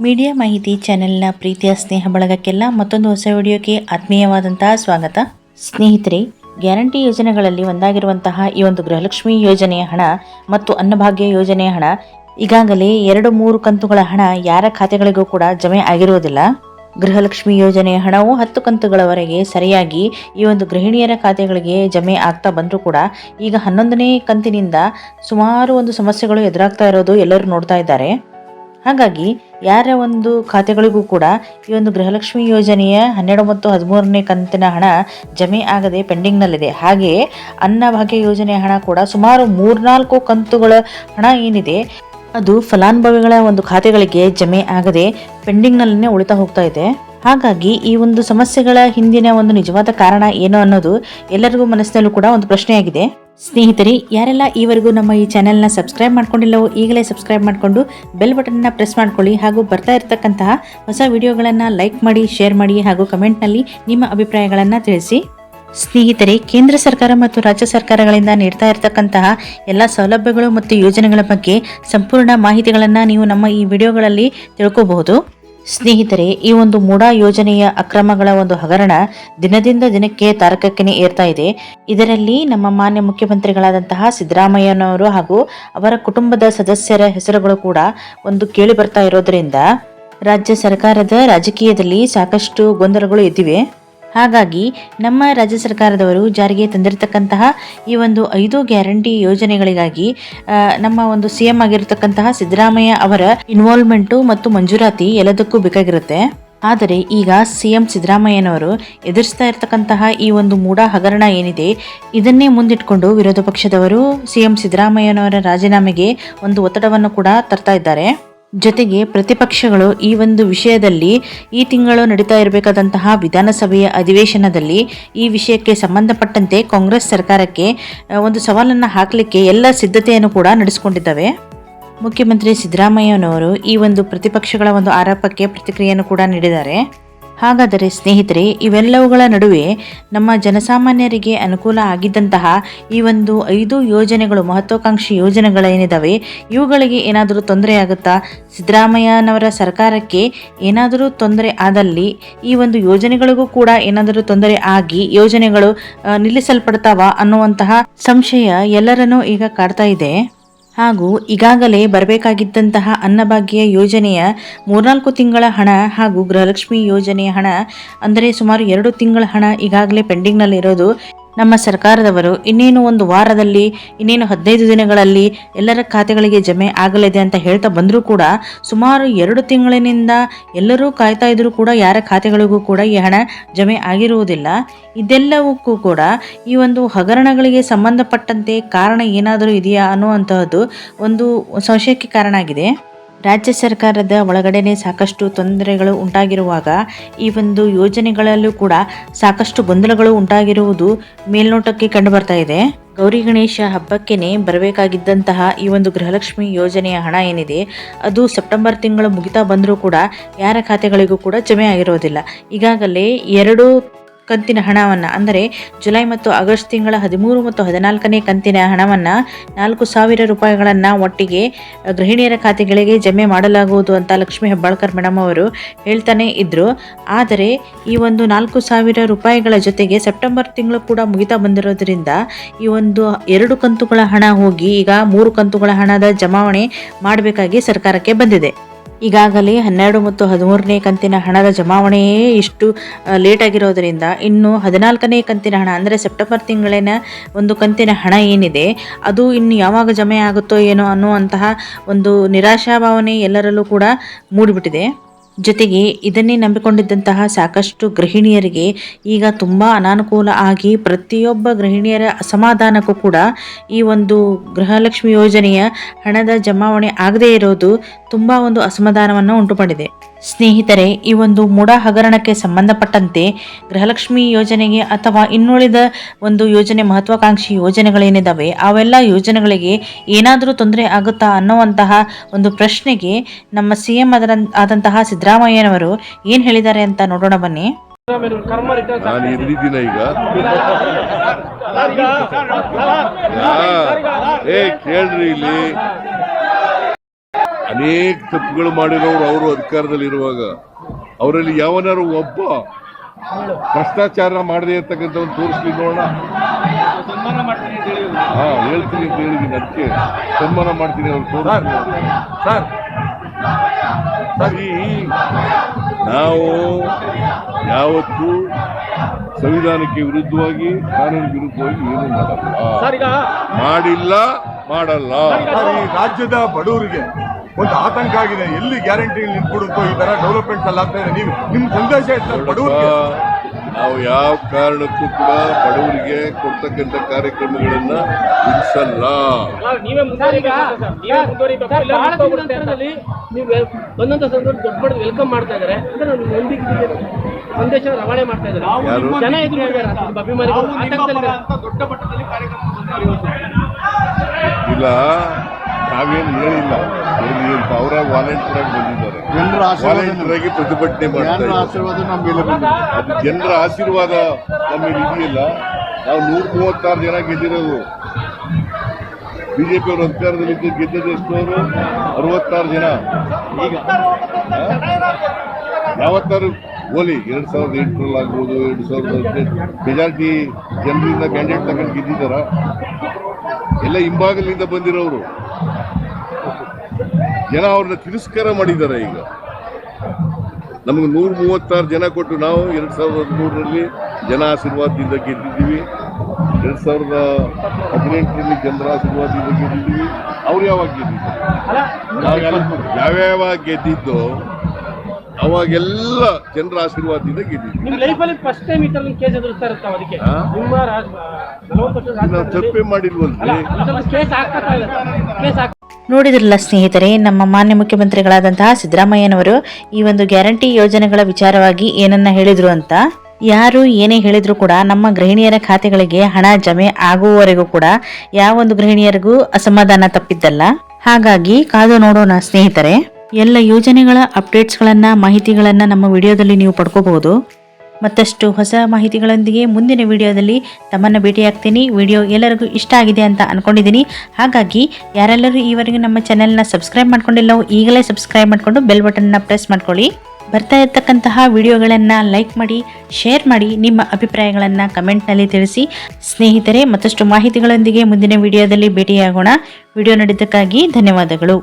Media ಮಾಹಿತಿ ಚಾನೆಲ್ನ ಪ್ರೀತಿಯ ಸ್ನೇಹ ಬಳಗಕ್ಕೆಲ್ಲ ಮತ್ತೊಂದು ಹೊಸ ವಿಡಿಯೋಕ್ಕೆ ಆತ್ಮೀಯವಾದಂತಹ ಸ್ವಾಗತ. ಸ್ನೇಹಿತರೆ, ಗ್ಯಾರಂಟಿ ಯೋಜನೆಗಳಲ್ಲಿ ಒಂದಾಗಿರುವಂತಹ ಈ ಒಂದು ಗೃಹಲಕ್ಷ್ಮಿ ಯೋಜನೆಯ ಹಣ ಮತ್ತು ಅನ್ನಭಾಗ್ಯ ಯೋಜನೆಯ ಹಣ ಈಗಾಗಲೇ ಎರಡು ಮೂರು ಕಂತುಗಳ ಹಣ ಯಾರ ಖಾತೆಗಳಿಗೂ ಕೂಡ ಜಮೆ ಆಗಿರುವುದಿಲ್ಲ. ಗೃಹಲಕ್ಷ್ಮಿ ಯೋಜನೆಯ ಹಣವು ಹತ್ತು ಕಂತುಗಳವರೆಗೆ ಸರಿಯಾಗಿ ಈ ಒಂದು ಗೃಹಿಣಿಯರ ಖಾತೆಗಳಿಗೆ ಜಮೆ ಆಗ್ತಾ ಬಂದರೂ ಕೂಡ ಈಗ ಹನ್ನೊಂದನೇ ಕಂತಿನಿಂದ ಸುಮಾರು ಒಂದು ಸಮಸ್ಯೆಗಳು ಎದುರಾಗ್ತಾ ಇರೋದು ಎಲ್ಲರೂ ನೋಡ್ತಾ ಇದ್ದಾರೆ. ಹಾಗಾಗಿ ಯಾರ ಒಂದು ಖಾತೆಗಳಿಗೂ ಕೂಡ ಈ ಒಂದು ಗೃಹಲಕ್ಷ್ಮಿ ಯೋಜನೆಯ ಹನ್ನೆರಡು ಮತ್ತು ಹದಿಮೂರನೇ ಕಂತಿನ ಹಣ ಜಮೆ ಆಗದೆ ಪೆಂಡಿಂಗ್ನಲ್ಲಿದೆ. ಹಾಗೆಯೇ ಅನ್ನಭಾಗ್ಯ ಯೋಜನೆಯ ಹಣ ಕೂಡ ಸುಮಾರು ಮೂರ್ನಾಲ್ಕು ಕಂತುಗಳ ಹಣ ಏನಿದೆ, ಅದು ಫಲಾನುಭವಿಗಳ ಒಂದು ಖಾತೆಗಳಿಗೆ ಜಮೆ ಆಗದೆ ಪೆಂಡಿಂಗ್ನಲ್ಲೇ ಉಳಿತಾ ಹೋಗ್ತಾ ಇದೆ. ಹಾಗಾಗಿ ಈ ಒಂದು ಸಮಸ್ಯೆಗಳ ಹಿಂದಿನ ಒಂದು ನಿಜವಾದ ಕಾರಣ ಏನು ಅನ್ನೋದು ಎಲ್ಲರಿಗೂ ಮನಸ್ಸಿನಲ್ಲೂ ಕೂಡ ಒಂದು ಪ್ರಶ್ನೆಯಾಗಿದೆ. ಸ್ನೇಹಿತರೆ, ಯಾರೆಲ್ಲ ಈವರೆಗೂ ನಮ್ಮ ಈ ಚಾನೆಲ್ನ ಸಬ್ಸ್ಕ್ರೈಬ್ ಮಾಡ್ಕೊಂಡಿಲ್ಲವೋ ಈಗಲೇ ಸಬ್ಸ್ಕ್ರೈಬ್ ಮಾಡಿಕೊಂಡು ಬೆಲ್ ಬಟನ್ನ ಪ್ರೆಸ್ ಮಾಡ್ಕೊಳ್ಳಿ ಹಾಗೂ ಬರ್ತಾ ಇರತಕ್ಕಂತಹ ಹೊಸ ವಿಡಿಯೋಗಳನ್ನು ಲೈಕ್ ಮಾಡಿ ಶೇರ್ ಮಾಡಿ ಹಾಗೂ ಕಮೆಂಟ್ನಲ್ಲಿ ನಿಮ್ಮ ಅಭಿಪ್ರಾಯಗಳನ್ನು ತಿಳಿಸಿ. ಸ್ನೇಹಿತರೆ, ಕೇಂದ್ರ ಸರ್ಕಾರ ಮತ್ತು ರಾಜ್ಯ ಸರ್ಕಾರಗಳಿಂದ ನೀಡ್ತಾ ಇರತಕ್ಕಂತಹ ಎಲ್ಲ ಸೌಲಭ್ಯಗಳು ಮತ್ತು ಯೋಜನೆಗಳ ಬಗ್ಗೆ ಸಂಪೂರ್ಣ ಮಾಹಿತಿಗಳನ್ನು ನೀವು ನಮ್ಮ ಈ ವಿಡಿಯೋಗಳಲ್ಲಿ ತಿಳ್ಕೋಬಹುದು. ಸ್ನೇಹಿತರೆ, ಈ ಒಂದು ಮೂಡಾ ಯೋಜನೆಯ ಅಕ್ರಮಗಳ ಒಂದು ಹಗರಣ ದಿನದಿಂದ ದಿನಕ್ಕೆ ತಾರಕಕ್ಕೆನೆ ಏರ್ತಾ ಇದೆ. ಇದರಲ್ಲಿ ನಮ್ಮ ಮಾನ್ಯ ಮುಖ್ಯಮಂತ್ರಿಗಳಾದಂತಹ ಸಿದ್ದರಾಮಯ್ಯನವರು ಹಾಗೂ ಅವರ ಕುಟುಂಬದ ಸದಸ್ಯರ ಹೆಸರುಗಳು ಕೂಡ ಒಂದು ಕೇಳಿ ಬರ್ತಾ ಇರೋದ್ರಿಂದ ರಾಜ್ಯ ಸರ್ಕಾರದ ರಾಜಕೀಯದಲ್ಲಿ ಸಾಕಷ್ಟು ಗೊಂದಲಗಳು ಎದ್ದಿವೆ. ಹಾಗಾಗಿ ನಮ್ಮ ರಾಜ್ಯ ಸರ್ಕಾರದವರು ಜಾರಿಗೆ ತಂದಿರತಕ್ಕಂತಹ ಈ ಒಂದು ಐದು ಗ್ಯಾರಂಟಿ ಯೋಜನೆಗಳಿಗಾಗಿ ನಮ್ಮ ಒಂದು ಸಿ ಎಂ ಆಗಿರತಕ್ಕಂತಹ ಸಿದ್ದರಾಮಯ್ಯ ಅವರ ಇನ್ವಾಲ್ವ್ಮೆಂಟು ಮತ್ತು ಮಂಜೂರಾತಿ ಎಲ್ಲದಕ್ಕೂ ಬೇಕಾಗಿರುತ್ತೆ. ಆದರೆ ಈಗ ಸಿ ಎಂ ಸಿದ್ದರಾಮಯ್ಯನವರು ಎದುರಿಸ್ತಾ ಇರತಕ್ಕಂತಹ ಈ ಒಂದು ಮೂಢ ಹಗರಣ ಏನಿದೆ, ಇದನ್ನೇ ಮುಂದಿಟ್ಕೊಂಡು ವಿರೋಧ ಪಕ್ಷದವರು ಸಿ ಎಂ ಸಿದ್ದರಾಮಯ್ಯನವರ ರಾಜೀನಾಮೆಗೆ ಒಂದು ಒತ್ತಡವನ್ನು ಕೂಡ ತರ್ತಾ ಇದ್ದಾರೆ. ಜೊತೆಗೆ ಪ್ರತಿಪಕ್ಷಗಳು ಈ ಒಂದು ವಿಷಯದಲ್ಲಿ ಈ ತಿಂಗಳು ನಡೀತಾ ಇರಬೇಕಾದಂತಹ ವಿಧಾನಸಭೆಯ ಅಧಿವೇಶನದಲ್ಲಿ ಈ ವಿಷಯಕ್ಕೆ ಸಂಬಂಧಪಟ್ಟಂತೆ ಕಾಂಗ್ರೆಸ್ ಸರ್ಕಾರಕ್ಕೆ ಒಂದು ಸವಾಲನ್ನು ಹಾಕಲಿಕ್ಕೆ ಎಲ್ಲ ಸಿದ್ಧತೆಯನ್ನು ಕೂಡ ನಡೆಸಿಕೊಂಡಿದ್ದಾವೆ. ಮುಖ್ಯಮಂತ್ರಿ ಸಿದ್ದರಾಮಯ್ಯನವರು ಈ ಒಂದು ಪ್ರತಿಪಕ್ಷಗಳ ಒಂದು ಆರೋಪಕ್ಕೆ ಪ್ರತಿಕ್ರಿಯೆಯನ್ನು ಕೂಡ ನೀಡಿದ್ದಾರೆ. ಹಾಗಾದರೆ ಸ್ನೇಹಿತರೆ, ಇವೆಲ್ಲವುಗಳ ನಡುವೆ ನಮ್ಮ ಜನಸಾಮಾನ್ಯರಿಗೆ ಅನುಕೂಲ ಆಗಿದ್ದಂತಹ ಈ ಒಂದು ಐದು ಯೋಜನೆಗಳು, ಮಹತ್ವಾಕಾಂಕ್ಷಿ ಯೋಜನೆಗಳೇನಿದ್ದಾವೆ ಇವುಗಳಿಗೆ ಏನಾದರೂ ತೊಂದರೆ ಆಗುತ್ತಾ? ಸಿದ್ದರಾಮಯ್ಯನವರ ಸರ್ಕಾರಕ್ಕೆ ಏನಾದರೂ ತೊಂದರೆ ಆದಲ್ಲಿ ಈ ಒಂದು ಯೋಜನೆಗಳಿಗೂ ಕೂಡ ಏನಾದರೂ ತೊಂದರೆ ಆಗಿ ಯೋಜನೆಗಳು ನಿಲ್ಲಿಸಲ್ಪಡ್ತಾವ ಅನ್ನುವಂತಹ ಸಂಶಯ ಎಲ್ಲರನ್ನೂ ಈಗ ಕಾಡ್ತಾ ಇದೆ. ಹಾಗೂ ಈಗಾಗಲೇ ಬರಬೇಕಾಗಿದ್ದಂತಹ ಅನ್ನಭಾಗ್ಯ ಯೋಜನೆಯ ಮೂರ್ನಾಲ್ಕು ತಿಂಗಳ ಹಣ ಹಾಗೂ ಗೃಹಲಕ್ಷ್ಮಿ ಯೋಜನೆಯ ಹಣ, ಅಂದರೆ ಸುಮಾರು ಎರಡು ತಿಂಗಳ ಹಣ ಈಗಾಗಲೇ ಪೆಂಡಿಂಗ್ನಲ್ಲಿರೋದು. ನಮ್ಮ ಸರ್ಕಾರದವರು ಇನ್ನೇನು ಒಂದು ವಾರದಲ್ಲಿ, ಇನ್ನೇನು ಹದಿನೈದು ದಿನಗಳಲ್ಲಿ ಎಲ್ಲರ ಖಾತೆಗಳಿಗೆ ಜಮೆ ಆಗಲಿದೆ ಅಂತ ಹೇಳ್ತಾ ಬಂದರೂ ಕೂಡ ಸುಮಾರು ಎರಡು ತಿಂಗಳಿನಿಂದ ಎಲ್ಲರೂ ಕಾಯ್ತಾ ಇದ್ರೂ ಕೂಡ ಯಾರ ಖಾತೆಗಳಿಗೂ ಕೂಡ ಈ ಹಣ ಜಮೆ ಆಗಿರುವುದಿಲ್ಲ. ಇದೆಲ್ಲವಕ್ಕೂ ಕೂಡ ಈ ಒಂದು ಹಗರಣಗಳಿಗೆ ಸಂಬಂಧಪಟ್ಟಂತೆ ಕಾರಣ ಏನಾದರೂ ಇದೆಯಾ ಅನ್ನುವಂತಹದ್ದು ಒಂದು ಸಂಶಯಕ್ಕೆ ಕಾರಣ ಆಗಿದೆ. ರಾಜ್ಯ ಸರ್ಕಾರದ ಒಳಗಡೆನೆ ಸಾಕಷ್ಟು ತೊಂದರೆಗಳು ಉಂಟಾಗಿರುವಾಗ ಈ ಒಂದು ಯೋಜನೆಗಳಲ್ಲೂ ಕೂಡ ಸಾಕಷ್ಟು ಗೊಂದಲಗಳು ಉಂಟಾಗಿರುವುದು ಮೇಲ್ನೋಟಕ್ಕೆ ಕಂಡು ಬರ್ತಾ ಇದೆ. ಗೌರಿ ಗಣೇಶ ಹಬ್ಬಕ್ಕೇನೆ ಬರಬೇಕಾಗಿದ್ದಂತಹ ಈ ಒಂದು ಗೃಹಲಕ್ಷ್ಮಿ ಯೋಜನೆಯ ಹಣ ಏನಿದೆ, ಅದು ಸೆಪ್ಟೆಂಬರ್ ತಿಂಗಳು ಮುಗಿತಾ ಬಂದರೂ ಕೂಡ ಯಾರ ಖಾತೆಗಳಿಗೂ ಕೂಡ ಜಮೆ ಆಗಿರೋದಿಲ್ಲ. ಈಗಾಗಲೇ ಎರಡು ಕಂತಿನ ಹಣವನ್ನು, ಅಂದರೆ ಜುಲೈ ಮತ್ತು ಆಗಸ್ಟ್ ತಿಂಗಳ ಹದಿಮೂರು ಮತ್ತು ಹದಿನಾಲ್ಕನೇ ಕಂತಿನ ಹಣವನ್ನು ನಾಲ್ಕು ಸಾವಿರ ರೂಪಾಯಿಗಳನ್ನು ಒಟ್ಟಿಗೆ ಗೃಹಿಣಿಯರ ಖಾತೆಗಳಿಗೆ ಜಮೆ ಮಾಡಲಾಗುವುದು ಅಂತ ಲಕ್ಷ್ಮೀ ಹೆಬ್ಬಾಳ್ಕರ್ ಮೇಡಮ್ ಅವರು ಹೇಳ್ತಾನೆ ಇದ್ದರು ಆದರೆ ಈ ಒಂದು ನಾಲ್ಕು ಸಾವಿರ ರೂಪಾಯಿಗಳ ಜೊತೆಗೆ ಸೆಪ್ಟೆಂಬರ್ ತಿಂಗಳು ಕೂಡ ಮುಗಿತಾ ಬಂದಿರೋದ್ರಿಂದ ಈ ಒಂದು ಎರಡು ಕಂತುಗಳ ಹಣ ಹೋಗಿ ಈಗ ಮೂರು ಕಂತುಗಳ ಹಣದ ಜಮಾವಣೆ ಮಾಡಬೇಕಾಗಿ ಸರ್ಕಾರಕ್ಕೆ ಬಂದಿದೆ. ಈಗಾಗಲೇ ಹನ್ನೆರಡು ಮತ್ತು ಹದಿಮೂರನೇ ಕಂತಿನ ಹಣದ ಜಮಾವಣೆಯೇ ಇಷ್ಟು ಲೇಟ್ ಆಗಿರೋದರಿಂದ ಇನ್ನು ಹದಿನಾಲ್ಕನೇ ಕಂತಿನ ಹಣ, ಅಂದರೆ ಸೆಪ್ಟೆಂಬರ್ ತಿಂಗಳಿನ ಒಂದು ಕಂತಿನ ಹಣ ಏನಿದೆ, ಅದು ಇನ್ನು ಯಾವಾಗ ಜಮೆ ಆಗುತ್ತೋ ಏನೋ ಅನ್ನುವಂತಹ ಒಂದು ನಿರಾಶಾಭಾವನೆ ಎಲ್ಲರಲ್ಲೂ ಕೂಡ ಮೂಡಿಬಿಟ್ಟಿದೆ. ಜೊತೆಗೆ ಇದನ್ನೇ ನಂಬಿಕೊಂಡಿದ್ದಂತಹ ಸಾಕಷ್ಟು ಗೃಹಿಣಿಯರಿಗೆ ಈಗ ತುಂಬ ಅನಾನುಕೂಲ ಆಗಿ ಪ್ರತಿಯೊಬ್ಬ ಗೃಹಿಣಿಯರ ಅಸಮಾಧಾನಕ್ಕೂ ಕೂಡ ಈ ಒಂದು ಗೃಹಲಕ್ಷ್ಮಿ ಯೋಜನೆಯ ಹಣದ ಜಮಾವಣೆ ಆಗದೇ ಇರೋದು ತುಂಬ ಒಂದು ಅಸಮಾಧಾನವನ್ನು ಉಂಟು ಮಾಡಿದೆ ಸ್ನೇಹಿತರೆ ಈ ಒಂದು ಮೂಡ ಹಗರಣಕ್ಕೆ ಸಂಬಂಧಪಟ್ಟಂತೆ ಗೃಹಲಕ್ಷ್ಮಿ ಯೋಜನೆಗೆ ಅಥವಾ ಇನ್ನುಳಿದ ಒಂದು ಯೋಜನೆ ಮಹತ್ವಾಕಾಂಕ್ಷಿ ಯೋಜನೆಗಳೇನಿದ್ದಾವೆ ಅವೆಲ್ಲ ಯೋಜನೆಗಳಿಗೆ ಏನಾದರೂ ತೊಂದರೆ ಆಗುತ್ತಾ ಅನ್ನುವಂತಹ ಒಂದು ಪ್ರಶ್ನೆಗೆ ನಮ್ಮ ಸಿ ಎಂ ಅದರ ಆದಂತಹ ಸಿದ್ದರಾಮಯ್ಯನವರು ಏನು ಹೇಳಿದ್ದಾರೆ ಅಂತ ನೋಡೋಣ ಬನ್ನಿ. ನಾನು ಎಲ್ಲಿದ್ದೀನ ಈಗ? ಯಾ- ಏ ಕೇಳ್ರಿ ಇಲ್ಲಿ. ಅನೇಕ ತಪ್ಪುಗಳು ಮಾಡಿರೋರು ಅವರು ಅಧಿಕಾರದಲ್ಲಿರುವಾಗ ಅವರಲ್ಲಿ ಯಾವನಾರು ಒಬ್ಬ ಭ್ರಷ್ಟಾಚಾರ ಮಾಡದೆ ಇರ್ತಕ್ಕಂಥ ಒಂದು ತೋರಿಸ್ಲಿ ನೋಡೋಣ. ಹಾ ಹೇಳ್ತೀನಿ ಅಂತ ಹೇಳಿದ್ದೀನಿ ಅದಕ್ಕೆ ಸನ್ಮಾನ ಮಾಡ್ತೀನಿ ಅವ್ರು ತೋರಿಸ್ಲಿ ಸರ್. ಸರಿ ನಾವು ಯಾವತ್ತೂ ಸಂವಿಧಾನಕ್ಕೆ ವಿರುದ್ಧವಾಗಿ ಕಾನೂನು ವಿರುದ್ಧವಾಗಿ ಏನು ಮಾಡಲ್ಲ. ಮಾಡಿಲ್ಲ ಮಾಡಲ್ಲ. ಈ ರಾಜ್ಯದ ಬಡವರಿಗೆ ಒಂದು ಆತಂಕ ಆಗಿದೆ. ಎಲ್ಲಿ ಗ್ಯಾರಂಟಿ ನಿಂತ್ಬಿಡುತ್ತೋ ಈ ತರ ಡೆವಲಪ್ಮೆಂಟ್ ಅಲ್ಲ ಆಗ್ತಾ ಇದೆ ನೀವು ನಿಮ್ ಸಂದೇಶ ಬಡವರಿಗೆ ನಾವು ಯಾವ ಕಾರಣಕ್ಕೂ ಕೂಡ ಬಡವರಿಗೆ ಕೊಡ್ತಕ್ಕಂಥ ಕಾರ್ಯಕ್ರಮಗಳನ್ನ ನಿಲ್ಲಿಸಲ್ಲ ನೀವೇ ಬಂದಂತ ಸಂದರ್ಭ ದೊಡ್ಡ ವೆಲ್ಕಮ್ ಮಾಡ್ತಾ ಇದ್ದಾರೆ ಸಂದೇಶ ರವಾನೆ ಮಾಡ್ತಾ ಇದ್ದಾರೆ ಯಾರು? ಜನ ಎದುರು ಇದ್ದಾರೆ ನಿಮ್ಮ ಅಭಿಮಾನಿಗಳು ದೊಡ್ಡ ಮಟ್ಟದಲ್ಲಿ ಕಾರ್ಯಕ್ರಮ ಇಲ್ಲ ನಾವೇನು ಹೇಳಿಲ್ಲ. ಅವ್ರಿಗೆ ಅವರ ವಾಲಂಟಿಯರ್ ಆಗಿ ಬಂದಿದ್ದಾರೆ. ವಾಲಂಟಿಯರ್ ಆಗಿ ಪ್ರತಿಭಟನೆ ಮಾಡಿದ್ದಾರೆ ಜನರ ಆಶೀರ್ವಾದ ನಮ್ಮ ಮೇಲೆ ಬಂದಿದೆ. ಅದು ಜನರ ಆಶೀರ್ವಾದ ನಮಗೆ ಇದೆಯಲ್ಲ. ನಾವು ನೂರ ಮೂವತ್ತಾರು ಜನ ಗೆದ್ದಿರೋದು. ಬಿಜೆಪಿ ಅವರು ಅಧಿಕಾರದಲ್ಲಿ ಗೆದ್ದದ್ದು ಎಷ್ಟೋರು ಅವರು ಅರವತ್ತಾರು ಜನ. ಈಗ. ಯಾವತ್ತಾರು ಓಲಿ ಎರಡ್ ಸಾವಿರದ ಎಂಟರಲ್ಲಿ ಆಗ್ಬೋದು ಎರಡು ಸಾವಿರದ ಹದಿನೆಂಟು. ಮೆಜಾರಿಟಿ ಜನರಿಂದ ಕ್ಯಾಂಡಿಡೇಟ್ ತಗೊಂಡು ಗೆದ್ದಿದ್ದಾರ? ಎಲ್ಲ ಹಿಂಭಾಗಲಿಂದ ಬಂದಿರೋರು. ಜನ ಅವ್ರನ್ನ ತಿರಸ್ಕಾರ ಮಾಡಿದ್ದಾರೆ ಈಗ. ನಮಗೆ ನೂರ ಮೂವತ್ತಾರು ಜನ ಕೊಟ್ಟು ನಾವು ಎರಡ್ ಸಾವಿರದ ಹದಿಮೂರರಲ್ಲಿ ಜನ ಆಶೀರ್ವಾದದಿಂದ ಗೆದ್ದಿದ್ದೀವಿ. ಎರಡ್ ಸಾವಿರದ ಹದಿನೆಂಟರಲ್ಲಿ ಜನರ ಆಶೀರ್ವಾದದಿಂದ ಗೆದ್ದಿದ್ದೀವಿ. ಅವ್ರು ಯಾವಾಗ ಗೆದ್ದಿದ್ದು? ನಾವು ಯಾವಾಗ ಗೆದ್ದಿದ್ದು ಅವಾಗೆಲ್ಲ ಜನರ ಆಶೀರ್ವಾದದಿಂದ ಗೆದ್ದಿದ್ವಿ. ನಿಮ್ಮ ಲೈಫಲ್ಲಿ ಫಸ್ಟ್ ಟೈಮ್ ಈ ತರ ಕೇಸ್ ಎದುರಿಸ್ತಾ ಇರ್ತಾವ ಅದಕ್ಕೆ? ಹಾ? ನಿಮ್ಮ ರಾಜ ನಲವತ್ತು ವರ್ಷದ ನಾವು ರಾಜಕಾರಣದಲ್ಲಿ ತಪ್ಪೇ ಮಾಡಿಲ್ವಲ್ರಿ? ಕೇಸ್ ಹಾಕ್ತಾ ಇದ್ದಾರೆ ಕೇಸ್ ಹಾಕ್ ನೋಡಿದ್ರಲ್ಲ ಸ್ನೇಹಿತರೆ ನಮ್ಮ ಮಾನ್ಯ ಮುಖ್ಯಮಂತ್ರಿಗಳಾದಂತಹ ಸಿದ್ದರಾಮಯ್ಯನವರು ಈ ಒಂದು ಗ್ಯಾರಂಟಿ ಯೋಜನೆಗಳ ವಿಚಾರವಾಗಿ ಏನನ್ನ ಹೇಳಿದ್ರು ಅಂತ. ಯಾರು ಏನೇ ಹೇಳಿದ್ರು ಕೂಡ ನಮ್ಮ ಗೃಹಿಣಿಯರ ಖಾತೆಗಳಿಗೆ ಹಣ ಜಮೆ ಆಗುವವರೆಗೂ ಕೂಡ ಯಾವೊಂದು ಗೃಹಿಣಿಯರಿಗೂ ಅಸಮಾಧಾನ ತಪ್ಪಿದ್ದಲ್ಲ. ಹಾಗಾಗಿ ಕಾದು ನೋಡೋಣ ಸ್ನೇಹಿತರೆ. ಎಲ್ಲ ಯೋಜನೆಗಳ ಅಪ್ಡೇಟ್ಸ್ಗಳನ್ನು, ಮಾಹಿತಿಗಳನ್ನು ನಮ್ಮ ವಿಡಿಯೋದಲ್ಲಿ ನೀವು ಪಡ್ಕೋಬಹುದು. ಮತ್ತಷ್ಟು ಹೊಸ ಮಾಹಿತಿಗಳೊಂದಿಗೆ ಮುಂದಿನ ವಿಡಿಯೋದಲ್ಲಿ ತಮ್ಮನ್ನು ಭೇಟಿಯಾಗ್ತೀನಿ. ವಿಡಿಯೋ ಎಲ್ಲರಿಗೂ ಇಷ್ಟ ಆಗಿದೆ ಅಂತ ಅಂದ್ಕೊಂಡಿದ್ದೀನಿ ಹಾಗಾಗಿ, ಯಾರೆಲ್ಲರೂ ಈವರೆಗೂ ನಮ್ಮ ಚಾನೆಲ್ನ ಸಬ್ಸ್ಕ್ರೈಬ್ ಮಾಡ್ಕೊಂಡಿಲ್ಲವೋ ಈಗಲೇ ಸಬ್ಸ್ಕ್ರೈಬ್ ಮಾಡಿಕೊಂಡು ಬೆಲ್ ಬಟನ್ನ ಪ್ರೆಸ್ ಮಾಡ್ಕೊಳ್ಳಿ. ಬರ್ತಾ ಇರ್ತಕ್ಕಂತಹ ವಿಡಿಯೋಗಳನ್ನು ಲೈಕ್ ಮಾಡಿ, ಶೇರ್ ಮಾಡಿ, ನಿಮ್ಮ ಅಭಿಪ್ರಾಯಗಳನ್ನು ಕಮೆಂಟ್ನಲ್ಲಿ ತಿಳಿಸಿ. ಸ್ನೇಹಿತರೆ, ಮತ್ತಷ್ಟು ಮಾಹಿತಿಗಳೊಂದಿಗೆ ಮುಂದಿನ ವಿಡಿಯೋದಲ್ಲಿ ಭೇಟಿಯಾಗೋಣ. ವಿಡಿಯೋ ನೋಡಿದ್ದಕ್ಕಾಗಿ ಧನ್ಯವಾದಗಳು.